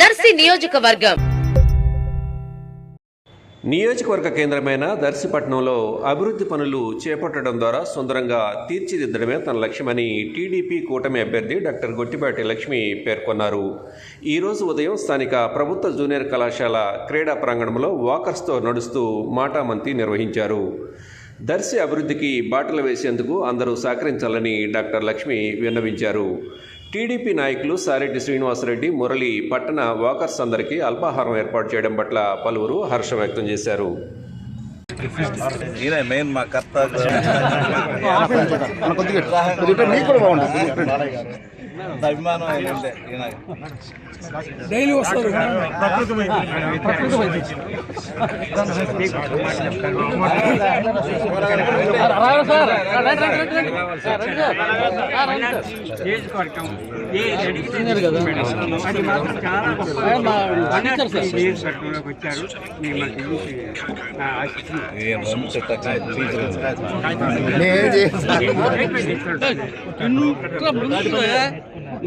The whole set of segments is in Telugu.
దర్శి నియోజకవర్గం. నియోజకవర్గ కేంద్రమైన దర్శిపట్నంలో అభివృద్ధి పనులు చేపట్టడం ద్వారా సుందరంగా తీర్చిదిద్దడమే తన లక్ష్యమని టీడీపీ కూటమి అభ్యర్థి డాక్టర్ గొట్టిపాటి లక్ష్మి పేర్కొన్నారు. ఈరోజు ఉదయం స్థానిక ప్రభుత్వ జూనియర్ కళాశాల క్రీడా ప్రాంగణంలో వాకర్స్తో నడుస్తూ మాటామంతి నిర్వహించారు. దర్శి అభివృద్ధికి బాటలు వేసేందుకు అందరూ సహకరించాలని డాక్టర్ లక్ష్మి విన్నవించారు. టీడీపీ నాయకులు సారెడ్డి శ్రీనివాసరెడ్డి మురళి పట్టణ వాకర్స్ అందరికీ అల్పాహారం ఏర్పాటు చేయడం పట్ల పలువురు హర్షం వ్యక్తం చేశారు. ఈయన మెయిన్ మా కర్త అభిమానం ఈయన డైలీ వస్తారు వచ్చారు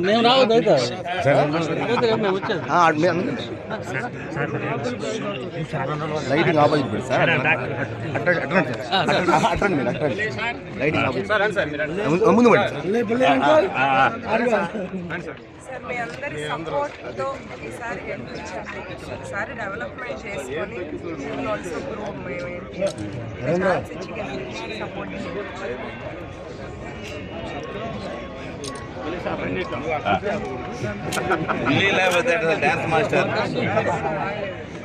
మేము రావద్దు అయితే ఆపోజిట్ సార్ అట్రండి మీరు అట్రండి లైటింగ్ ఆపోజిట్ ముందు పడి సార్ మీ అందరి సపోర్ట్తో ఈసారి గెలిపించాము ఈసారి డెవలప్మెంట్ చేసుకొని ఆల్సో గ్రో మేమేంటి ఛాన్స్ ఇచ్చి గెలిపించి support dance master.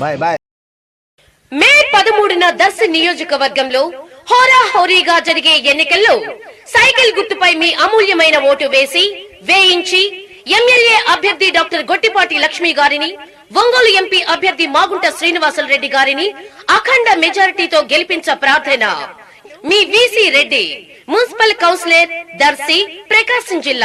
Bye bye. May పదమూడున దర్శి నియోజకవర్గంలో హోరాహోరీగా జరిగే ఎన్నికల్లో సైకిల్ గుర్తుపై మీ అమూల్యమైన ఓటు వేసి వేయించి ఎమ్మెల్యే అభ్యర్థి డాక్టర్ గొట్టిపాటి లక్ష్మి గారిని ఒంగోలు ఎంపీ అభ్యర్థి మాగుంట శ్రీనివాసులు రెడ్డి గారిని అఖండ మెజారిటీతో గెలిపించ ప్రార్థన. మీ VC Reddy municipal councillor Darsi Prakasam జిల్లా.